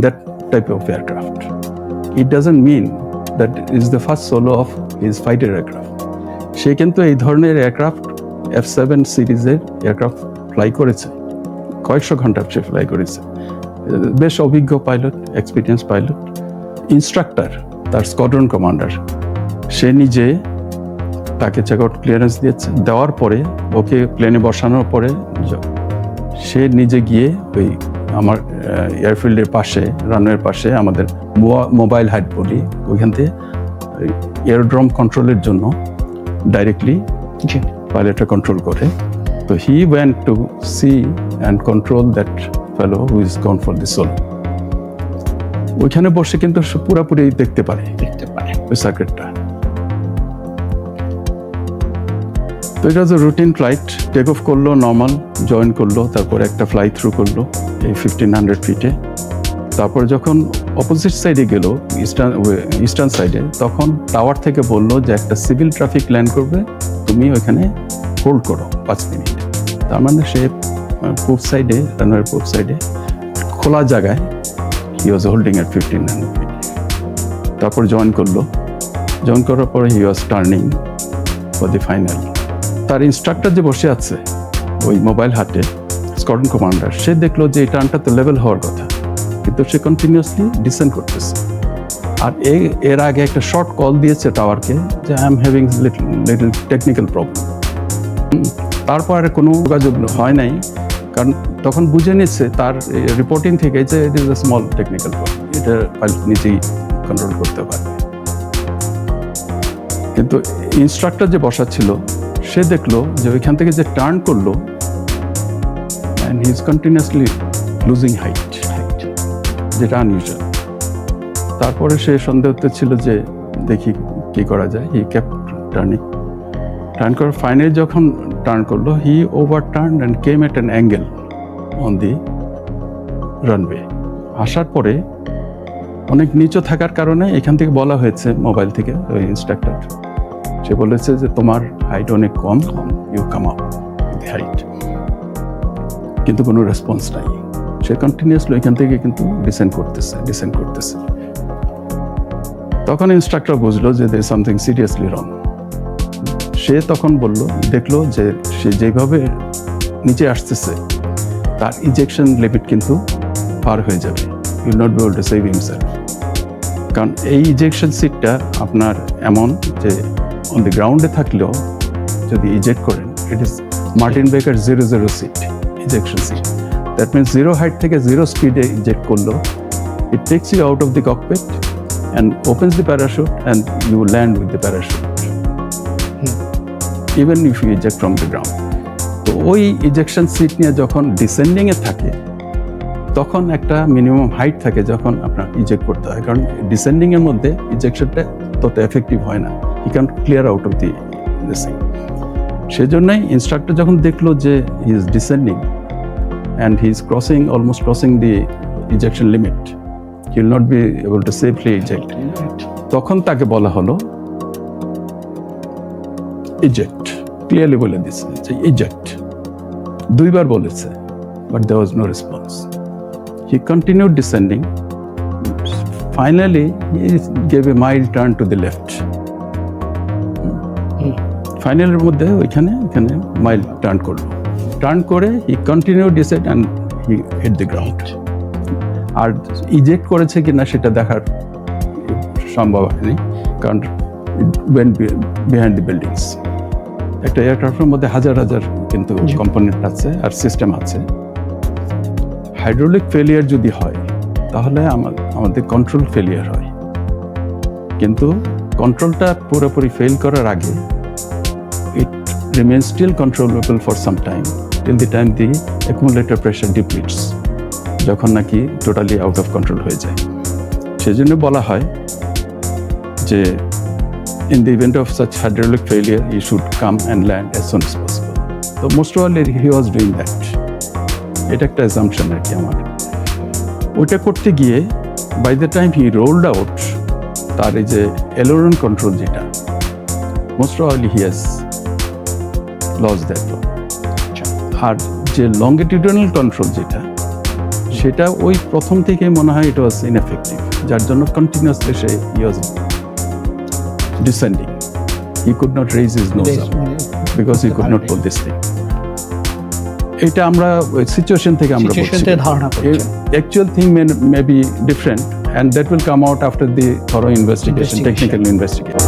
that type of aircraft. It doesn't mean that is the first solo of his fighter aircraft. সে কিন্তু এই ধরনের aircraft F seven সিরিজের aircraft fly করেছে কয়েকশো ঘণ্টা সে ফ্লাই করেছে বেশ অভিজ্ঞ পাইলট এক্সপিরিয়েন্স পাইলট ইনস্ট্রাক্টর তার স্কোয়াড্রন কমান্ডার সে নিজে তাকে চেক আউট ক্লিয়ারেন্স দিয়েছে দেওয়ার পরে ওকে প্লেনে বসানোর পরে সে নিজে গিয়ে ওই আমার এয়ারফিল্ডের পাশে রানওয়ের পাশে আমাদের মোবাইল হাইট বলি ওইখান থেকে এয়ারড্রম কন্ট্রোলের জন্য ডাইরেক্টলি পাইলটটা কন্ট্রোল করে। তো he went to see and control that fellow who is gone for the solo ওইখানে বসে কিন্তু পুরাপুরি দেখতে পারে। দেখতে পারে। ওই সার্কিটটা তো এটা হচ্ছে রুটিন ফ্লাইট টেক অফ করল নর্মাল জয়েন করল তারপরে একটা ফ্লাই থ্রু করল। এই ফিফটিন হান্ড্রেড ফিটে তারপর যখন অপোজিট সাইডে গেল ইস্টার্ন ইস্টার্ন সাইডে তখন টাওয়ার থেকে বলল যে একটা সিভিল ট্রাফিক ল্যান্ড করবে, তুমি ওইখানে হোল্ড করো পাঁচ মিনিট। তার মানে সে পূব সাইডে রানওয়ের পূব সাইডে খোলা জায়গায় he was holding at fifteen hundred feet তারপর জয়েন করল। জয়েন করার পর he was turning for the final তার ইনস্ট্রাক্টর যে বসে আছে, ওই মোবাইল হাটে স্কোয়াড্রন কমান্ডার সে দেখল যে এই টার্নটা তো লেভেল হওয়ার কথা, কিন্তু সে কন্টিনিউয়াসলি ডিসেন্ড করতেছে। আর এর আগে একটা শর্ট কল দিয়েছে টাওয়ারকে যে I am having little little technical problem তারপর আর কোনো যোগাযোগ হয় নাই, কারণ তখন বুঝে নিচ্ছে তার রিপোর্টিং থেকে যে it is a small technical problem এটা পাইলট নিজেই কন্ট্রোল করতে পারবে। কিন্তু ইনস্ট্রাক্টর যে বসা ছিল সে দেখল যে ওইখান থেকে যে টার্ন করল and he is continuously losing height যেটা আনইউজুয়াল তারপরে সে সন্দেহতে ছিল যে দেখি কি করা যায় হি ক্যাপ টার্নিং টার্ন করার ফাইনালি যখন টার্ন করল he over turn and came at an angle on the runway আসার পরে অনেক নিচু থাকার কারণে এখান থেকে বলা হয়েছে মোবাইল থেকে, ওই ইনস্ট্রাক্টর সে বলেছে যে, তোমার হাইট অনেক কম ইউ কাম আপ হাইট কিন্তু কোনো রেসপন্স নাই। সে কন্টিনিউসলি এখান থেকে কিন্তু ডিসেন্ড করতেছে ডিসেন্ড করতেছে। তখন ইনস্ট্রাক্টর বুঝলো যে দে সামথিং সিরিয়াসলি রং সে তখন বলল, দেখল যে সে যেভাবে নিচে আসতেছে, তার ইজেকশন লিমিট কিন্তু পার হয়ে যাবে। You'll not be to save himself কারণ এই ইজেকশন সিটটা আপনার এমন যে অন দি গ্রাউন্ডে থাকলেও যদি ইজেক্ট করেন it is Martin Baker zero zero seat ejection seat that means zero height থেকে জিরো স্পিডে ইজেক্ট করল। It takes you out of the cockpit and opens the parachute and you land with the parachute even if you eject from the ground তো ওই ejection seat নিয়ে যখন ডিসেন্ডিংয়ে থাকে তখন একটা মিনিমাম হাইট থাকে যখন আপনার ইজেক্ট করতে হয়। কারণ ডিসেন্ডিংয়ের মধ্যে ইজেকশনটা তত এফেক্টিভ হয় না। He can clear out of the this thing সেজন্যই ইনস্ট্রাক্টর যখন দেখল যে he is descending and he is crossing almost crossing the ejection limit he will not be able to safely eject তখন তাকে বলা হলো ইজেক্ট ক্লিয়ারলি বলে দিচ্ছে যে ইজেক্ট দুইবার বলেছে but there was no response he continued descending finally he gave a mild turn to the left ফাইনালের মধ্যে ওইখানে এখানে মাইল টার্ন করল। টার্ন করে he continue descend and he hit the ground R eject করেছে কিনা সেটা দেখার সম্ভব হয়নি কারণ ওয়েন বিহাইন্ড দি বিল্ডিংস একটা এয়ারক্রাফটের মধ্যে হাজার হাজার কিন্তু কম্পোনেন্ট আছে আর সিস্টেম আছে। হাইড্রোলিক ফেলিয়ার যদি হয় তাহলে আমার আমাদের কন্ট্রোল ফেলিয়ার হয়। কিন্তু কন্ট্রোলটা পুরোপুরি ফেল করার আগে it remain still controllable for some time till the time the accumulator pressure depletes যখন নাকি টোটালি আউট অফ কন্ট্রোল হয়ে যায় সেজন্য বলা হয় যে in the event of such hydraulic failure, he should come and land as soon as possible. So most probably he was doing that. এটা একটা অ্যাজাম্পশন আর কি আমার ওটা করতে গিয়ে by the time he rolled out তার এই যে এলোরন কন্ট্রোল যেটা most probably he has loss that আর যে লঙ্গিটিউডনাল কন্ট্রোল যেটা সেটা ওই প্রথম থেকে মনে হয় ইট ওয়াজ ইনএফেক্টিভ যার জন্য continuously say use descending he could not raise his nose because he could not pull this thing এটা আমরা সিচুয়েশন থেকে আমরা ধারণা। Actual thing may may be different and that will come out after the thorough investigation Investigation. Technical investigation